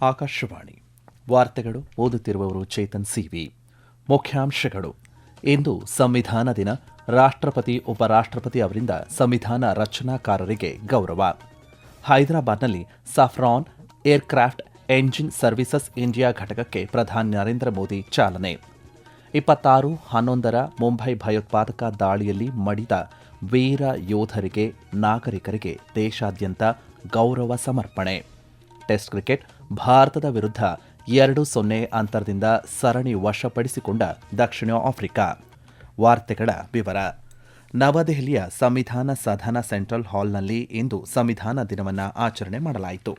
ಆಕಾಶವಾಣಿ. ವಾರ್ತೆಗಳು ಓದುತ್ತಿರುವವರು ಚೇತನ್ ಸಿವಿ. ಮುಖ್ಯಾಂಶಗಳು. ಇಂದು ಸಂವಿಧಾನ ದಿನ. ರಾಷ್ಟ್ರಪತಿ, ಉಪರಾಷ್ಟ್ರಪತಿ ಅವರಿಂದ ಸಂವಿಧಾನ ರಚನಾಕಾರರಿಗೆ ಗೌರವ. ಹೈದರಾಬಾದ್ನಲ್ಲಿ Safran aircraft engine services India ಘಟಕಕ್ಕೆ ಪ್ರಧಾನಿ ನರೇಂದ್ರ ಮೋದಿ ಚಾಲನೆ. ಇಪ್ಪತ್ತಾರು ಹನ್ನೊಂದರ ಮುಂಬೈ ಭಯೋತ್ಪಾದಕ ದಾಳಿಯಲ್ಲಿ ಮಡಿದ ವೀರ ಯೋಧರಿಗೆ ನಾಗರಿಕರಿಗೆ ದೇಶಾದ್ಯಂತ ಗೌರವ ಸಮರ್ಪಣೆ. ಟೆಸ್ಟ್ ಕ್ರಿಕೆಟ್ ಭಾರತದ ವಿರುದ್ಧ ಎರಡು ಸೊನ್ನೆ ಅಂತರದಿಂದ ಸರಣಿ ವಶಪಡಿಸಿಕೊಂಡ ದಕ್ಷಿಣ ಆಫ್ರಿಕಾ. ವಾರ್ತೆಗಳ ವಿವರ. ನವದೆಹಲಿಯ ಸಂವಿಧಾನ ಸದನ ಸೆಂಟ್ರಲ್ ಹಾಲ್ನಲ್ಲಿ ಇಂದು ಸಂವಿಧಾನ ದಿನವನ್ನು ಆಚರಣೆ ಮಾಡಲಾಯಿತು.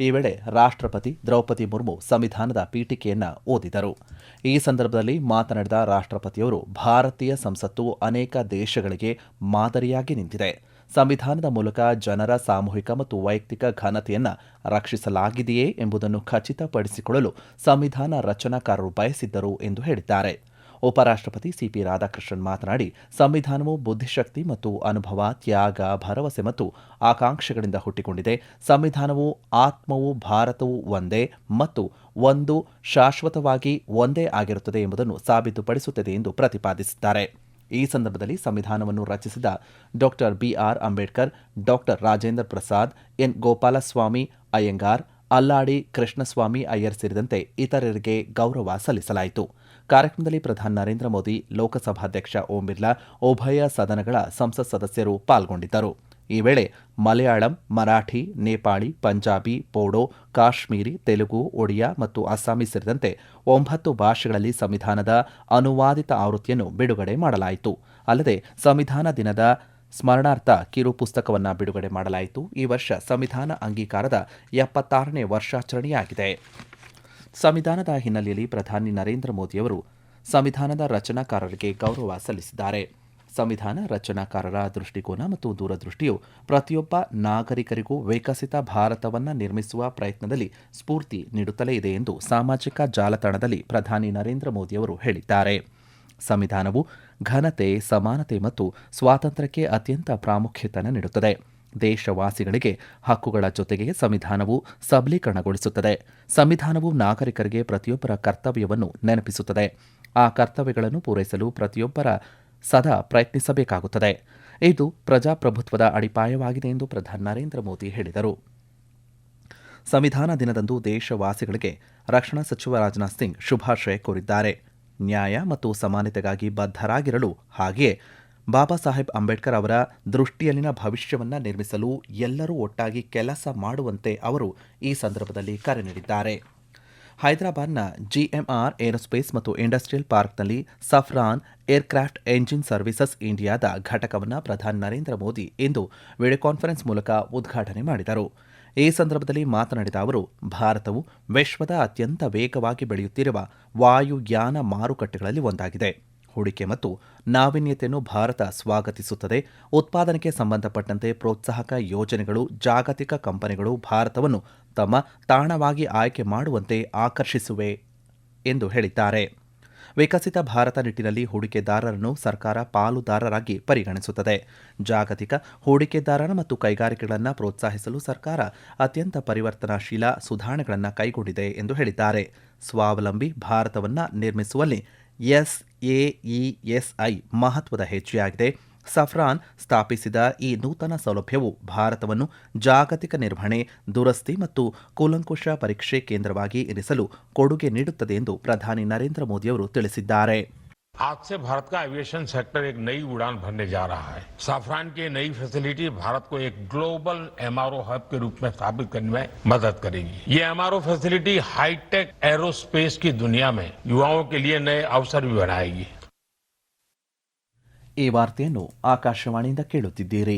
ಈ ವೇಳೆ ರಾಷ್ಟ್ರಪತಿ ದ್ರೌಪದಿ ಮುರ್ಮು ಸಂವಿಧಾನದ ಪೀಠಿಕೆಯನ್ನು ಓದಿದರು. ಈ ಸಂದರ್ಭದಲ್ಲಿ ಮಾತನಾಡಿದ ರಾಷ್ಟ್ರಪತಿಯವರು ಭಾರತೀಯ ಸಂಸತ್ತು ಅನೇಕ ದೇಶಗಳಿಗೆ ಮಾದರಿಯಾಗಿ ನಿಂತಿದೆ. ಸಂವಿಧಾನದ ಮೂಲಕ ಜನರ ಸಾಮೂಹಿಕ ಮತ್ತು ವೈಯಕ್ತಿಕ ಘನತೆಯನ್ನು ರಕ್ಷಿಸಲಾಗಿದೆಯೇ ಎಂಬುದನ್ನು ಖಚಿತಪಡಿಸಿಕೊಳ್ಳಲು ಸಂವಿಧಾನ ರಚನಾಕಾರರು ಬಯಸಿದ್ದರು ಎಂದು ಹೇಳಿದ್ದಾರೆ. ಉಪರಾಷ್ಟ್ರಪತಿ ಸಿಪಿ ರಾಧಾಕೃಷ್ಣನ್ ಮಾತನಾಡಿ, ಸಂವಿಧಾನವು ಬುದ್ಧಿಶಕ್ತಿ ಮತ್ತು ಅನುಭವ, ತ್ಯಾಗ, ಭರವಸೆ ಮತ್ತು ಆಕಾಂಕ್ಷೆಗಳಿಂದ ಹುಟ್ಟಿಕೊಂಡಿದೆ. ಸಂವಿಧಾನವು ಆತ್ಮವು, ಭಾರತವು ಒಂದೇ ಮತ್ತು ಒಂದು ಶಾಶ್ವತವಾಗಿ ಒಂದೇ ಆಗಿರುತ್ತದೆ ಎಂಬುದನ್ನು ಸಾಬೀತುಪಡಿಸುತ್ತದೆ ಎಂದು ಪ್ರತಿಪಾದಿಸಿದ್ದಾರೆ. ಈ ಸಂದರ್ಭದಲ್ಲಿ ಸಂವಿಧಾನವನ್ನು ರಚಿಸಿದ doctor B R Ambedkar, doctor Rajendra Prasad, N Gopalaswami Ayyangar, Alladi Krishnaswami Iyer ಸೇರಿದಂತೆ ಇತರರಿಗೆ ಗೌರವ ಸಲ್ಲಿಸಲಾಯಿತು. ಕಾರ್ಯಕ್ರಮದಲ್ಲಿ ಪ್ರಧಾನಿ ನರೇಂದ್ರ ಮೋದಿ, ಲೋಕಸಭಾಧ್ಯಕ್ಷ ಓಂ ಬಿರ್ಲಾ, ಉಭಯ ಸದನಗಳ ಸಂಸತ್ ಸದಸ್ಯರು ಪಾಲ್ಗೊಂಡಿದ್ದರು. ಈ ವೇಳೆ ಮಲಯಾಳಂ, ಮರಾಠಿ, ನೇಪಾಳಿ, ಪಂಜಾಬಿ ಬೋಡೋ ಕಾಶ್ಮೀರಿ, ತೆಲುಗು, ಒಡಿಯಾ ಮತ್ತು ಅಸ್ಸಾಮಿ ಸೇರಿದಂತೆ ಒಂಬತ್ತು ಭಾಷೆಗಳಲ್ಲಿ ಸಂವಿಧಾನದ ಅನುವಾದಿತ ಆವೃತ್ತಿಯನ್ನು ಬಿಡುಗಡೆ ಮಾಡಲಾಯಿತು. ಅಲ್ಲದೆ ಸಂವಿಧಾನ ದಿನದ ಸ್ಮರಣಾರ್ಥ ಕಿರು ಪುಸ್ತಕವನ್ನು ಬಿಡುಗಡೆ ಮಾಡಲಾಯಿತು. ಈ ವರ್ಷ ಸಂವಿಧಾನ ಅಂಗೀಕಾರದ ಎಪ್ಪತ್ತಾರನೇ ವರ್ಷಾಚರಣೆಯಾಗಿದೆ. ಸಂವಿಧಾನದ ಹಿನ್ನೆಲೆಯಲ್ಲಿ ಪ್ರಧಾನಿ ನರೇಂದ್ರ ಮೋದಿಯವರು ಸಂವಿಧಾನದ ರಚನಾಕಾರರಿಗೆ ಗೌರವ ಸಲ್ಲಿಸಿದ್ದಾರೆ. ಸಂವಿಧಾನ ರಚನಾಕಾರರ ದೃಷ್ಟಿಕೋನ ಮತ್ತು ದೂರದೃಷ್ಟಿಯು ಪ್ರತಿಯೊಬ್ಬ ನಾಗರಿಕರಿಗೂ ವಿಕಸಿತ ಭಾರತವನ್ನು ನಿರ್ಮಿಸುವ ಪ್ರಯತ್ನದಲ್ಲಿ ಸ್ಫೂರ್ತಿ ನೀಡುತ್ತಲೇ ಇದೆ ಎಂದು ಸಾಮಾಜಿಕ ಜಾಲತಾಣದಲ್ಲಿ ಪ್ರಧಾನಿ ನರೇಂದ್ರ ಮೋದಿಯವರು ಹೇಳಿದ್ದಾರೆ. ಸಂವಿಧಾನವು ಘನತೆ, ಸಮಾನತೆ ಮತ್ತು ಸ್ವಾತಂತ್ರ್ಯಕ್ಕೆ ಅತ್ಯಂತ ಪ್ರಾಮುಖ್ಯತೆಯನ್ನು ನೀಡುತ್ತದೆ. ದೇಶವಾಸಿಗಳಿಗೆ ಹಕ್ಕುಗಳ ಜೊತೆಗೆ ಸಂವಿಧಾನವು ಸಬಲೀಕರಣಗೊಳಿಸುತ್ತದೆ. ಸಂವಿಧಾನವು ನಾಗರಿಕರಿಗೆ ಪ್ರತಿಯೊಬ್ಬರ ಕರ್ತವ್ಯವನ್ನು ನೆನಪಿಸುತ್ತದೆ. ಆ ಕರ್ತವ್ಯಗಳನ್ನು ಪೂರೈಸಲು ಪ್ರತಿಯೊಬ್ಬರ ಸದಾ ಪ್ರಯತ್ನಿಸಬೇಕಾಗುತ್ತದೆ. ಇದು ಪ್ರಜಾಪ್ರಭುತ್ವದ ಅಡಿಪಾಯವಾಗಿದೆ ಎಂದು ಪ್ರಧಾನಿ ನರೇಂದ್ರ ಮೋದಿ ಹೇಳಿದರು. ಸಂವಿಧಾನ ದಿನದಂದು ದೇಶವಾಸಿಗಳಿಗೆ ರಕ್ಷಣಾ ಸಚಿವ ರಾಜನಾಥ್ ಸಿಂಗ್ ಶುಭಾಶಯ ಕೋರಿದ್ದಾರೆ. ನ್ಯಾಯ ಮತ್ತು ಸಮಾನತೆಗಾಗಿ ಬದ್ಧರಾಗಿರಲು ಹಾಗೆಯೇ ಬಾಬಾ ಸಾಹೇಬ್ ಅಂಬೇಡ್ಕರ್ ಅವರ ದೃಷ್ಟಿಯಲ್ಲಿನ ಭವಿಷ್ಯವನ್ನು ನಿರ್ಮಿಸಲು ಎಲ್ಲರೂ ಒಟ್ಟಾಗಿ ಕೆಲಸ ಮಾಡುವಂತೆ ಅವರು ಈ ಸಂದರ್ಭದಲ್ಲಿ ಕರೆ ನೀಡಿದ್ದಾರೆ. ಹೈದರಾಬಾದ್ನ ಜಿಎಂಆರ್ ಏರೋಸ್ಪೇಸ್ ಮತ್ತು ಇಂಡಸ್ಟ್ರಿಯಲ್ ಪಾರ್ಕ್ನಲ್ಲಿ ಸಫ್ರಾನ್ ಏರ್ಕ್ರಾಫ್ಟ್ ಎಂಜಿನ್ ಸರ್ವಿಸಸ್ ಇಂಡಿಯಾದ ಘಟಕವನ್ನು ಪ್ರಧಾನಿ ನರೇಂದ್ರ ಮೋದಿ ಇಂದು ವಿಡಿಯೋ ಕಾನ್ಫರೆನ್ಸ್ ಮೂಲಕ ಉದ್ಘಾಟನೆ ಮಾಡಿದರು. ಈ ಸಂದರ್ಭದಲ್ಲಿ ಮಾತನಾಡಿದ ಅವರು, ಭಾರತವು ವಿಶ್ವದ ಅತ್ಯಂತ ವೇಗವಾಗಿ ಬೆಳೆಯುತ್ತಿರುವ ವಾಯುಯಾನ ಮಾರುಕಟ್ಟೆಗಳಲ್ಲಿ ಒಂದಾಗಿದೆ. ಹೂಡಿಕೆ ಮತ್ತು ನಾವೀನ್ಯತೆಯನ್ನು ಭಾರತ ಸ್ವಾಗತಿಸುತ್ತದೆ. ಉತ್ಪಾದನೆಗೆ ಸಂಬಂಧಪಟ್ಟಂತೆ ಪ್ರೋತ್ಸಾಹಕ ಯೋಜನೆಗಳು, ಜಾಗತಿಕ ಕಂಪನಿಗಳು ಭಾರತವನ್ನು ತಮ್ಮ ತಾಣವಾಗಿ ಆಯ್ಕೆ ಮಾಡುವಂತೆ ಆಕರ್ಷಿಸುವೆ ಎಂದು ಹೇಳಿದ್ದಾರೆ. ವಿಕಸಿತ ಭಾರತ ನಿಟ್ಟಿನಲ್ಲಿ ಹೂಡಿಕೆದಾರರನ್ನು ಸರ್ಕಾರ ಪಾಲುದಾರರಾಗಿ ಪರಿಗಣಿಸುತ್ತದೆ. ಜಾಗತಿಕ ಹೂಡಿಕೆದಾರರ ಮತ್ತು ಕೈಗಾರಿಕೆಗಳನ್ನು ಪ್ರೋತ್ಸಾಹಿಸಲು ಸರ್ಕಾರ ಅತ್ಯಂತ ಪರಿವರ್ತನಾಶೀಲ ಸುಧಾರಣೆಗಳನ್ನು ಕೈಗೊಂಡಿದೆ ಎಂದು ಹೇಳಿದ್ದಾರೆ. ಸ್ವಾವಲಂಬಿ ಭಾರತವನ್ನು ನಿರ್ಮಿಸುವಲ್ಲಿ ಎಸ್ಎಇಎಸ್ಐ ಮಹತ್ವದ ಹೆಜ್ಜೆಯಾಗಿದೆ. ಸಫ್ರಾನ್ ಸ್ಥಾಪಿಸಿದ ಈ ನೂತನ ಸೌಲಭ್ಯವು ಭಾರತವನ್ನು ಜಾಗತಿಕ ನಿರ್ವಹಣೆ, ದುರಸ್ತಿ ಮತ್ತು ಕೂಲಂಕುಷ ಪರೀಕ್ಷೆ ಕೇಂದ್ರವಾಗಿ ಇರಿಸಲು ಕೊಡುಗೆ ನೀಡುತ್ತದೆ ಎಂದು ಪ್ರಧಾನಿ ನರೇಂದ್ರ ಮೋದಿಯವರು ತಿಳಿಸಿದ್ದಾರೆ. आज से भारत का एविएशन सेक्टर एक नई उड़ान भरने जा रहा है साफरान की नई फैसिलिटी भारत को एक ग्लोबल एमआरओ हब के रूप में स्थापित करने में मदद करेगी ये एमआरओ फैसिलिटी हाईटेक एरोस्पेस की दुनिया में युवाओं के लिए नए अवसर भी बनाएगी ಈ ವಾರ್ತೆಯನ್ನು ಆಕಾಶವಾಣಿಯಿಂದ ಕೇಳುತ್ತಿದ್ದೀರಿ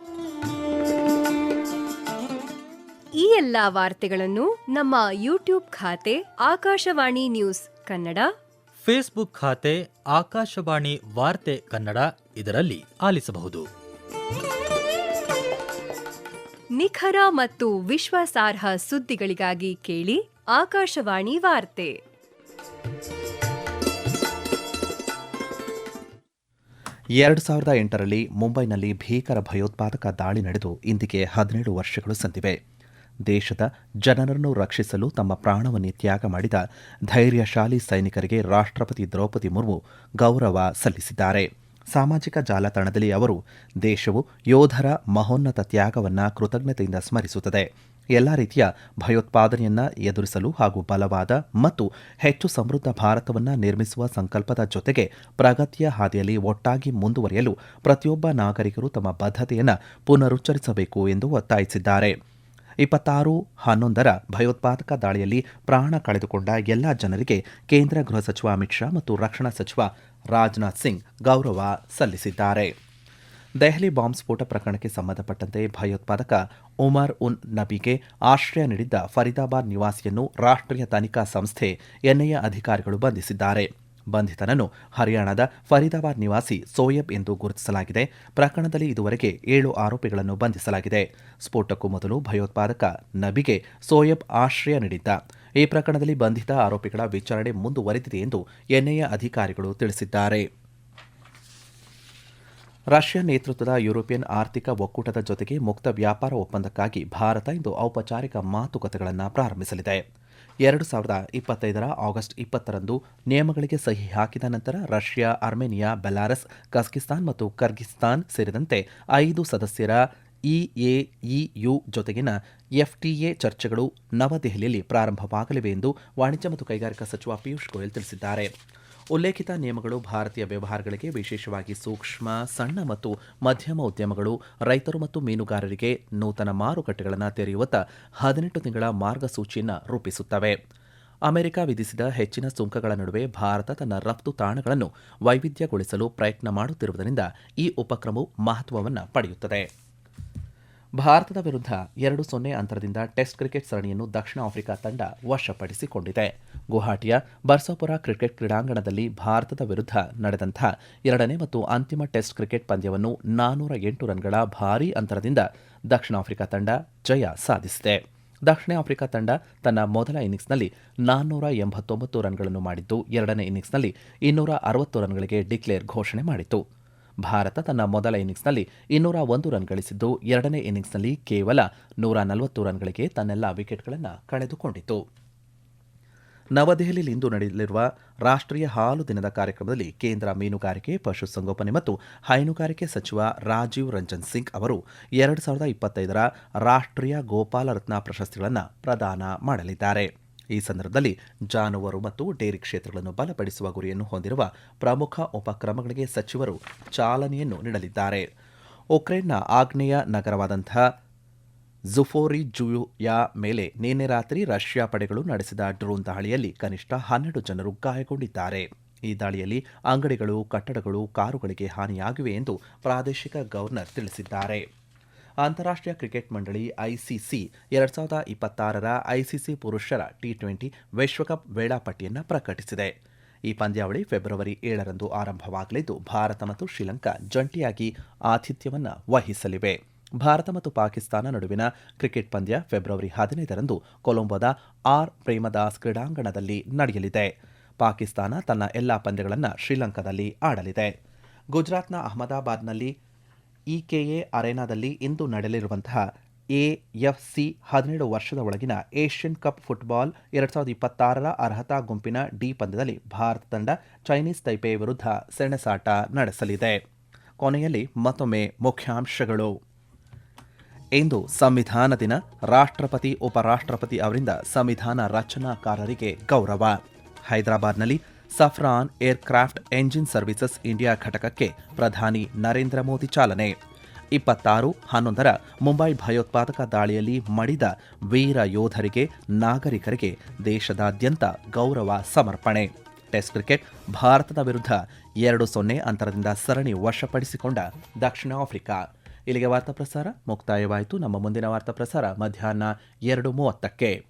ಈ ಎಲ್ಲ ವಾರ್ತೆಗಳನ್ನು ನಮ್ಮ ಯೂಟ್ಯೂಬ್ ಖಾತೆ ಆಕಾಶವಾಣಿ ನ್ಯೂಸ್ ಕನ್ನಡ ಫೇಸ್ಬುಕ್ ಖಾತೆ ಆಕಾಶವಾಣಿ ವಾರ್ತೆ ಕನ್ನಡ ಇದರಲ್ಲಿ ಆಲಿಸಬಹುದು. ನಿಖರ ಮತ್ತು ವಿಶ್ವಾಸಾರ್ಹ ಸುದ್ದಿಗಳಿಗಾಗಿ ಕೇಳಿ ಆಕಾಶವಾಣಿ ವಾರ್ತೆ. ಎರಡು ಸಾವಿರದ ಎಂಟರಲ್ಲಿ ಮುಂಬೈನಲ್ಲಿ ಭೀಕರ ಭಯೋತ್ಪಾದಕ ದಾಳಿ ನಡೆದು ಇಂದಿಗೆ ಹದಿನೇಳು ವರ್ಷಗಳು ಸಂದಿವೆ. ದೇಶದ ಜನರನ್ನು ರಕ್ಷಿಸಲು ತಮ್ಮ ಪ್ರಾಣವನ್ನೇ ತ್ಯಾಗ ಮಾಡಿದ ಧೈರ್ಯಶಾಲಿ ಸೈನಿಕರಿಗೆ ರಾಷ್ಟ್ರಪತಿ ದ್ರೌಪದಿ ಮುರ್ಮು ಗೌರವ ಸಲ್ಲಿಸಿದ್ದಾರೆ. ಸಾಮಾಜಿಕ ಜಾಲತಾಣದಲ್ಲಿ ಅವರು, ದೇಶವು ಯೋಧರ ಮಹೋನ್ನತ ತ್ಯಾಗವನ್ನು ಕೃತಜ್ಞತೆಯಿಂದ ಸ್ಮರಿಸುತ್ತದೆ. ಎಲ್ಲ ರೀತಿಯ ಭಯೋತ್ಪಾದನೆಯನ್ನ ಎದುರಿಸಲು ಹಾಗೂ ಬಲವಾದ ಮತ್ತು ಹೆಚ್ಚು ಸಮೃದ್ಧ ಭಾರತವನ್ನು ನಿರ್ಮಿಸುವ ಸಂಕಲ್ಪದ ಜೊತೆಗೆ ಪ್ರಗತಿಯ ಹಾದಿಯಲ್ಲಿ ಒಟ್ಟಾಗಿ ಮುಂದುವರಿಯಲು ಪ್ರತಿಯೊಬ್ಬ ನಾಗರಿಕರು ತಮ್ಮ ಬದ್ಧತೆಯನ್ನು ಪುನರುಚ್ಚರಿಸಬೇಕು ಎಂದು ಒತ್ತಾಯಿಸಿದ್ದಾರೆ. ಇಪ್ಪತ್ತಾರು, ಹನ್ನೊಂದರ ಭಯೋತ್ಪಾದಕ ದಾಳಿಯಲ್ಲಿ ಪ್ರಾಣ ಕಳೆದುಕೊಂಡ ಎಲ್ಲ ಜನರಿಗೆ ಕೇಂದ್ರ ಗೃಹ ಸಚಿವ ಅಮಿತ್ ಶಾ ಮತ್ತು ರಕ್ಷಣಾ ಸಚಿವ ರಾಜನಾಥ್ ಸಿಂಗ್ ಗೌರವ ಸಲ್ಲಿಸಿದ್ದಾರೆ. ದೆಹಲಿ ಬಾಂಬ್ ಸ್ಫೋಟ ಪ್ರಕರಣಕ್ಕೆ ಸಂಬಂಧಪಟ್ಟಂತೆ ಭಯೋತ್ಪಾದಕ ಉಮರ್ ಉನ್ ನಬಿಗೆ ಆಶ್ರಯ ನೀಡಿದ್ದ ಫರೀದಾಬಾದ್ ನಿವಾಸಿಯನ್ನು ರಾಷ್ಟ್ರೀಯ ತನಿಖಾ ಸಂಸ್ಥೆ ಎನ್ಐಎ ಅಧಿಕಾರಿಗಳು ಬಂಧಿಸಿದ್ದಾರೆ. ಬಂಧಿತನನ್ನು ಹರಿಯಾಣದ ಫರೀದಾಬಾದ್ ನಿವಾಸಿ ಸೋಯಬ್ ಎಂದು ಗುರುತಿಸಲಾಗಿದೆ. ಪ್ರಕರಣದಲ್ಲಿ ಇದುವರೆಗೆ ಏಳು ಆರೋಪಿಗಳನ್ನು ಬಂಧಿಸಲಾಗಿದೆ. ಸ್ಫೋಟಕ್ಕೂ ಮೊದಲು ಭಯೋತ್ಪಾದಕ ನಬಿಗೆ ಸೋಯಬ್ ಆಶ್ರಯ ನೀಡಿದ್ದ. ಈ ಪ್ರಕರಣದಲ್ಲಿ ಬಂಧಿತ ಆರೋಪಿಗಳ ವಿಚಾರಣೆ ಮುಂದುವರೆದಿದೆ ಎಂದು ಎನ್ಐಎ ಅಧಿಕಾರಿಗಳು ತಿಳಿಸಿದ್ದಾರೆ. ರಷ್ಯಾ ನೇತೃತ್ವದ ಯುರೋಪಿಯನ್ ಆರ್ಥಿಕ ಒಕ್ಕೂಟದ ಜೊತೆಗೆ ಮುಕ್ತ ವ್ಯಾಪಾರ ಒಪ್ಪಂದಕ್ಕಾಗಿ ಭಾರತ ಇಂದು ಔಪಚಾರಿಕ ಮಾತುಕತೆಗಳನ್ನು ಪ್ರಾರಂಭಿಸಲಿದೆ. ಎರಡು ಸಾವಿರದ ಇಪ್ಪತ್ತೈದರ ಆಗಸ್ಟ್ ಇಪ್ಪತ್ತರಂದು ನಿಯಮಗಳಿಗೆ ಸಹಿ ಹಾಕಿದ ನಂತರ ರಷ್ಯಾ, ಅರ್ಮೇನಿಯಾ, ಬೆಲಾರಸ್, ಕಜಕಿಸ್ತಾನ್ ಮತ್ತು ಕರ್ಗಿಸ್ತಾನ್ ಸೇರಿದಂತೆ ಐದು ಸದಸ್ಯರ ಇಎಇಯು ಜೊತೆಗಿನ ಎಫ್ಟಿಎ ಚರ್ಚೆಗಳು ನವದೆಹಲಿಯಲ್ಲಿ ಪ್ರಾರಂಭವಾಗಲಿವೆ ಎಂದು ವಾಣಿಜ್ಯ ಮತ್ತು ಕೈಗಾರಿಕಾ ಸಚಿವ ಪಿಯೂಷ್ ಗೋಯಲ್ ತಿಳಿಸಿದ್ದಾರೆ. ಉಲ್ಲೇಖಿತ ನಿಯಮಗಳು ಭಾರತೀಯ ವ್ಯವಹಾರಗಳಿಗೆ ವಿಶೇಷವಾಗಿ ಸೂಕ್ಷ್ಮ, ಸಣ್ಣ ಮತ್ತು ಮಧ್ಯಮ ಉದ್ಯಮಗಳು, ರೈತರು ಮತ್ತು ಮೀನುಗಾರರಿಗೆ ನೂತನ ಮಾರುಕಟ್ಟೆಗಳನ್ನು ತೆರೆಯುವತ್ತ ಹದಿನೆಂಟು ತಿಂಗಳ ಮಾರ್ಗಸೂಚಿಯನ್ನು ರೂಪಿಸುತ್ತವೆ. ಅಮೆರಿಕ ವಿಧಿಸಿದ ಹೆಚ್ಚಿನ ಸುಂಕಗಳ ನಡುವೆ ಭಾರತ ತನ್ನ ರಫ್ತು ತಾಣಗಳನ್ನು ವೈವಿಧ್ಯಗೊಳಿಸಲು ಪ್ರಯತ್ನ ಮಾಡುತ್ತಿರುವುದರಿಂದ ಈ ಉಪಕ್ರಮವು ಮಹತ್ವವನ್ನು ಪಡೆಯುತ್ತದೆ. ಭಾರತದ ವಿರುದ್ಧ ಎರಡು ಸೊನ್ನೆ ಅಂತರದಿಂದ ಟೆಸ್ಟ್ ಕ್ರಿಕೆಟ್ ಸರಣಿಯನ್ನು ದಕ್ಷಿಣ ಆಫ್ರಿಕಾ ತಂಡ ವಶಪಡಿಸಿಕೊಂಡಿದೆ. ಗುವಾಹಟಿಯ ಬರ್ಸಾಪುರ ಕ್ರಿಕೆಟ್ ಕ್ರೀಡಾಂಗಣದಲ್ಲಿ ಭಾರತದ ವಿರುದ್ಧ ನಡೆದಂತಹ ಎರಡನೇ ಮತ್ತು ಅಂತಿಮ ಟೆಸ್ಟ್ ಕ್ರಿಕೆಟ್ ಪಂದ್ಯವನ್ನು ನಾನೂರ ಎಂಟು ರನ್ಗಳ ಭಾರೀ ಅಂತರದಿಂದ ದಕ್ಷಿಣ ಆಫ್ರಿಕಾ ತಂಡ ಜಯ ಸಾಧಿಸಿದೆ. ದಕ್ಷಿಣ ಆಫ್ರಿಕಾ ತಂಡ ತನ್ನ ಮೊದಲ ಇನ್ನಿಂಗ್ಸ್ನಲ್ಲಿ ನಾನ್ನೂರ ಎಂಬತ್ತೊಂಬತ್ತು ರನ್ಗಳನ್ನು ಮಾಡಿದ್ದು, ಎರಡನೇ ಇನ್ನಿಂಗ್ಸ್ನಲ್ಲಿ ಇನ್ನೂರ ಅರವತ್ತು ರನ್ಗಳಿಗೆ ಡಿಕ್ಲೇರ್ ಘೋಷಣೆ ಮಾಡಿತು ಭಾರತ ತನ್ನ ಮೊದಲ ಇನ್ನಿಂಗ್ಸ್ನಲ್ಲಿ ಇನ್ನೂರ ಒಂದು ರನ್ ಗಳಿಸಿದ್ದು, ಎರಡನೇ ಇನ್ನಿಂಗ್ಸ್ನಲ್ಲಿ ಕೇವಲ ನೂರ ನಲವತ್ತು ರನ್ಗಳಿಗೆ ತನ್ನೆಲ್ಲ ವಿಕೆಟ್ಗಳನ್ನು ಕಳೆದುಕೊಂಡಿತು. ನವದೆಹಲಿಯಲ್ಲಿಂದು ನಡೆಯಲಿರುವ ರಾಷ್ಟ್ರೀಯ ಹಾಲು ದಿನದ ಕಾರ್ಯಕ್ರಮದಲ್ಲಿ ಕೇಂದ್ರ ಮೀನುಗಾರಿಕೆ, ಪಶುಸಂಗೋಪನೆ ಮತ್ತು ಹೈನುಗಾರಿಕೆ ಸಚಿವ ರಾಜೀವ್ ರಂಜನ್ ಸಿಂಗ್ ಅವರು ಎರಡು ಸಾವಿರದ ಇಪ್ಪತ್ತೈದರ ರಾಷ್ಟ್ರೀಯ ಗೋಪಾಲರತ್ನ ಪ್ರಶಸ್ತಿಗಳನ್ನು ಪ್ರದಾನ ಮಾಡಲಿದ್ದಾರೆ. ಈ ಸಂದರ್ಭದಲ್ಲಿ ಜಾನುವಾರು ಮತ್ತು ಡೇರಿ ಕ್ಷೇತ್ರಗಳನ್ನು ಬಲಪಡಿಸುವ ಗುರಿಯನ್ನು ಹೊಂದಿರುವ ಪ್ರಮುಖ ಉಪಕ್ರಮಗಳಿಗೆ ಸಚಿವರು ಚಾಲನೆಯನ್ನು ನೀಡಲಿದ್ದಾರೆ. ಉಕ್ರೇನ್ನ ಆಗ್ನೇಯ ನಗರವಾದಂಥ ಜುಫೋರಿಜುಯಾ ಮೇಲೆ ನಿನ್ನೆ ರಾತ್ರಿ ರಷ್ಯಾ ಪಡೆಗಳು ನಡೆಸಿದ ಡ್ರೋನ್ ದಾಳಿಯಲ್ಲಿ ಕನಿಷ್ಠ ಹನ್ನೆರಡು ಜನರು ಗಾಯಗೊಂಡಿದ್ದಾರೆ. ಈ ದಾಳಿಯಲ್ಲಿ ಅಂಗಡಿಗಳು, ಕಟ್ಟಡಗಳು, ಕಾರುಗಳಿಗೆ ಹಾನಿಯಾಗಿವೆ ಎಂದು ಪ್ರಾದೇಶಿಕ ಗವರ್ನರ್ ತಿಳಿಸಿದ್ದಾರೆ. ಅಂತಾರಾಷ್ಟ್ರೀಯ ಕ್ರಿಕೆಟ್ ಮಂಡಳಿ ಐಸಿಸಿ ಎರಡ್ ಸಾವಿರದ ಇಪ್ಪತ್ತಾರರ ಐಸಿಸಿ ಪುರುಷರ ಟಿ ಟ್ವೆಂಟಿ ವಿಶ್ವಕಪ್ ವೇಳಾಪಟ್ಟಿಯನ್ನು ಪ್ರಕಟಿಸಿದೆ. ಈ ಪಂದ್ಯಾವಳಿ ಫೆಬ್ರವರಿ ಏಳರಂದು ಆರಂಭವಾಗಲಿದ್ದು, ಭಾರತ ಮತ್ತು ಶ್ರೀಲಂಕಾ ಜಂಟಿಯಾಗಿ ಆತಿಥ್ಯವನ್ನು ವಹಿಸಲಿವೆ. ಭಾರತ ಮತ್ತು ಪಾಕಿಸ್ತಾನ ನಡುವಿನ ಕ್ರಿಕೆಟ್ ಪಂದ್ಯ ಫೆಬ್ರವರಿ ಹದಿನೈದರಂದು ಕೊಲಂಬೋದ ಆರ್ ಪ್ರೇಮದಾಸ್ ಕ್ರೀಡಾಂಗಣದಲ್ಲಿ ನಡೆಯಲಿದೆ. ಪಾಕಿಸ್ತಾನ ತನ್ನ ಎಲ್ಲಾ ಪಂದ್ಯಗಳನ್ನು ಶ್ರೀಲಂಕಾದಲ್ಲಿ ಆಡಲಿದೆ. ಗುಜರಾತ್ನ ಅಹಮದಾಬಾದ್ನಲ್ಲಿ ಇಕೆಎ ಅರೆನಾದಲ್ಲಿ ಇಂದು ನಡೆಯಲಿರುವಂತಹ ಎಎಫ್ಸಿ ಹದಿನೇಳು ವರ್ಷದ ಒಳಗಿನ ಏಷ್ಯನ್ ಕಪ್ ಫುಟ್ಬಾಲ್ ಎರಡ್ ಸಾವಿರದ ಇಪ್ಪತ್ತಾರರ ಅರ್ಹತಾ ಗುಂಪಿನ ಡಿ ಪಂದ್ಯದಲ್ಲಿ ಭಾರತ ತಂಡ ಚೈನೀಸ್ ತೈಪೆ ವಿರುದ್ಧ ಸೆಣಸಾಟ ನಡೆಸಲಿದೆ. ಕೊನೆಯಲ್ಲಿ ಮತ್ತೊಮ್ಮೆ ಮುಖ್ಯಾಂಶಗಳು. ಇಂದು ಸಂವಿಧಾನ ದಿನ, ರಾಷ್ಟ್ರಪತಿ, ಉಪರಾಷ್ಟ್ರಪತಿ ಅವರಿಂದ ಸಂವಿಧಾನ ರಚನಾಕಾರರಿಗೆ ಗೌರವ. ಹೈದರಾಬಾದ್ನಲ್ಲಿ Safran aircraft engine services India ಘಟಕಕ್ಕೆ ಪ್ರಧಾನಿ ನರೇಂದ್ರ ಮೋದಿ ಚಾಲನೆ. ಇಪ್ಪತ್ತಾರು, ಹನ್ನೊಂದರ ಮುಂಬೈ ಭಯೋತ್ಪಾದಕ ದಾಳಿಯಲ್ಲಿ ಮಡಿದ ವೀರ ಯೋಧರಿಗೆ, ನಾಗರಿಕರಿಗೆ ದೇಶದಾದ್ಯಂತ ಗೌರವ ಸಮರ್ಪಣೆ. ಟೆಸ್ಟ್ ಕ್ರಿಕೆಟ್ ಭಾರತದ ವಿರುದ್ಧ ಎರಡು ಸೊನ್ನೆ ಅಂತರದಿಂದ ಸರಣಿ ವಶಪಡಿಸಿಕೊಂಡ ದಕ್ಷಿಣ ಆಫ್ರಿಕಾ. ಇಲ್ಲಿಗೆ ವಾರ್ತಾ ಪ್ರಸಾರ ಮುಕ್ತಾಯವಾಯಿತು. ನಮ್ಮ ಮುಂದಿನ ವಾರ್ತಾ ಪ್ರಸಾರ ಮಧ್ಯಾಹ್ನ ಎರಡು ಮೂವತ್ತಕ್ಕೆ.